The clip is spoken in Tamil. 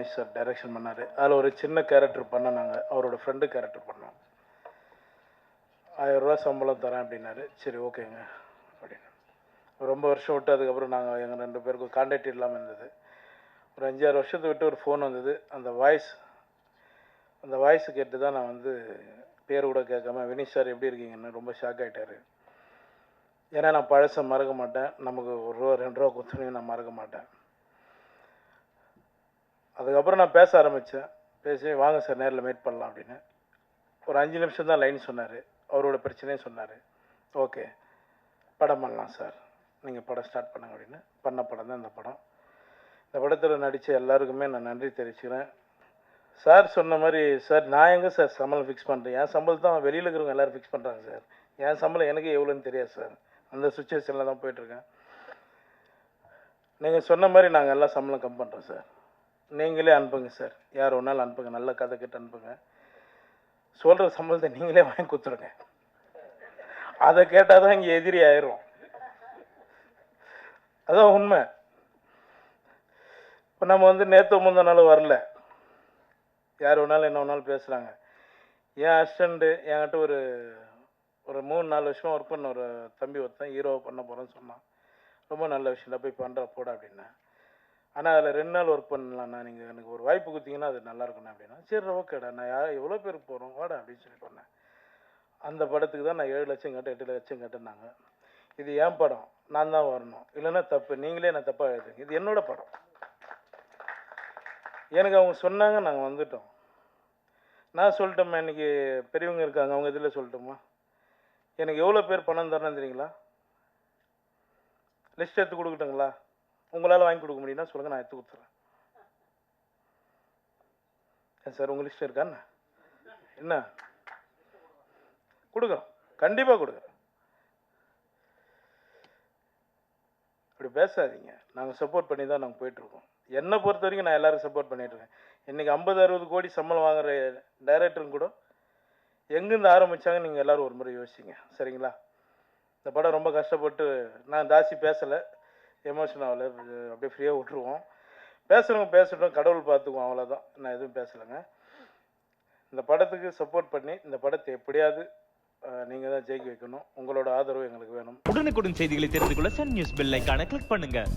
வினிஷ் சார் டைரக்ஷன் பண்ணார். அதில் ஒரு சின்ன கேரக்டர் பண்ண நாங்கள் அவரோட ஃப்ரெண்டு கேரக்டர் பண்ணோம். ஆயிரரூவா சம்பளம் தரேன் அப்படின்னாரு. சரி ஓகேங்க. அப்படின்னு ரொம்ப வருஷம் விட்டு அதுக்கப்புறம் நாங்கள் எங்கள் ரெண்டு பேருக்கும் கான்டாக்ட் இல்லாமல் இருந்தது. ஒரு அஞ்சாறு வருஷத்தை விட்டு ஒரு ஃபோன் வந்தது. அந்த வாய்ஸ் அந்த வாய்ஸ் கேட்டு தான் நான் வந்து பேர் கூட கேட்காம வினிஷ் சார் எப்படி இருக்கீங்கன்னு? ரொம்ப ஷாக் ஆகிட்டார் ஏன்னா நான் பழசை மறக்க மாட்டேன். நமக்கு ஒரு ரூபா ரெண்டு ரூபா கொடுத்தனையும் நான் மறக்க மாட்டேன். அதுக்கப்புறம் நான் பேச ஆரம்பித்தேன் பேசி வாங்க சார் நேரில் மீட் பண்ணலாம் அப்படின்னு. ஒரு அஞ்சு நிமிஷம் தான் லைன் சொன்னார். அவரோட பிரச்சனையும் சொன்னார். ஓகே படம் பண்ணலாம் சார். நீங்கள் படம் ஸ்டார்ட் பண்ணுங்க அப்படின்னு. பண்ண படம் தான் இந்த படம். இந்த படத்தில் நடித்த எல்லாருக்குமே நான் நன்றி தெரிவிச்சுக்கிறேன். சார் சொன்ன மாதிரி சார் நான் எங்கே சார் சம்பளம் ஃபிக்ஸ் பண்ணுறேன் என் சம்பளம் தான் வெளியில் இருக்கிறவங்க எல்லோரும் ஃபிக்ஸ் பண்ணுறாங்க சார். என் சம்பளம் எனக்கு எவ்வளோன்னு தெரியாது சார். அந்த சுச்சுவேஷனில் தான் போயிட்டுருக்கேன் நீங்கள் சொன்ன மாதிரி நாங்கள் எல்லாம் சம்பளம் கம் பண்ணுறோம் சார். நீங்களே அனுப்புங்க சார். யார் வேணாலும் அனுப்புங்க. நல்ல கதை கிட்ட அனுப்புங்க. சொல்கிற சம்பளத்தை நீங்களே வாங்கி கொடுத்துருங்க அதை கேட்டால் தான் இங்கே எதிரி ஆயிரும். அதான் உண்மை. இப்போ நம்ம வந்து நேற்று முந்த நாள் வரல. யார் வேணாலும் என்ன வேணாலும் பேசுகிறாங்க என் அசிஸ்டண்ட்டு என்கிட்ட ஒரு ஒரு மூணு நாலு வருஷமாக ஒர்க் பண்ண ஒரு தம்பி ஒருத்தன் ஹீரோவை பண்ண போகிறேன்னு சொன்னான். ரொம்ப நல்ல விஷயம் போய் பண்ணுற போட அப்படின்னேன். ஆனால் அதில் ரெண்டு நாள் ஒர்க் பண்ணலாம்ண்ணா. நீங்கள் எனக்கு ஒரு வாய்ப்பு கொடுத்தீங்கன்னா அது நல்லா இருக்குண்ணா அப்படின்னா சரி ஓகேடா நான் யார் எவ்வளோ பேருக்கு போகிறோம் வாடா அப்படின்னு சொல்லி சொன்னேன். அந்த படத்துக்கு தான் நான் ஏழு லட்சம் கேட்டேன் எட்டு லட்சம் கட்டினாங்க இது என் படம்? நான் தான் வரணும். இல்லைன்னா தப்பு. நீங்களே நான் தப்பாக எழுதுங்க இது என்னோட படம். எனக்கு அவங்க சொன்னாங்க நாங்கள் வந்துட்டோம். நான் சொல்லிட்டோம்மா இன்றைக்கி பெரியவங்க இருக்காங்க அவங்க இதில் சொல்லட்டுமா எனக்கு எவ்வளோ பேர் பணம் தரணும் தெரியுங்களா? லிஸ்ட் எடுத்து கொடுக்கட்டுங்களா? உங்களால் வாங்கி கொடுக்க முடியும்னா சொல்லுங்கள் நான் எடுத்து கொடுத்துட்றேன் ஏன் சார் உங்கள் லிஸ்ட் இருக்கா என்ன? கொடுக்குறோம் கண்டிப்பாக கொடுக்குறோம் அப்படி பேசாதீங்க. நாங்கள் சப்போர்ட் பண்ணி தான் நாங்கள் போயிட்டுருக்கோம். என்னை பொறுத்த வரைக்கும் நான் எல்லாருக்கும் சப்போர்ட் பண்ணிட்டுருக்கேன் இன்றைக்கி ஐம்பது அறுபது கோடி சம்பளம் வாங்குற டைரக்டரும் கூட எங்கேருந்து ஆரம்பித்தாங்க நீங்கள் எல்லோரும் ஒரு முறை யோசிச்சிங்க சரிங்களா? இந்த படம் ரொம்ப கஷ்டப்பட்டு நான் ஜாஸ்தி பேசலை. எமோஷன் ஆகலை அப்படியே ஃப்ரீயாக விட்ருவோம் பேசுகிறவங்க பேசட்டும் கடவுள் பார்த்துக்குவோம் அவ்வளோதான் நான் எதுவும் பேசலைங்க. இந்த படத்துக்கு சப்போர்ட் பண்ணி இந்த படத்தை எப்படியாவது நீங்கள் தான் ஜெயிக்க வைக்கணும். உங்களோட ஆதரவு எங்களுக்கு வேணும். உடனுக்குடன் செய்திகளை தெரிந்து கொள்ள சன் நியூஸ் பெல் ஐகானை கிளிக் பண்ணுங்கள்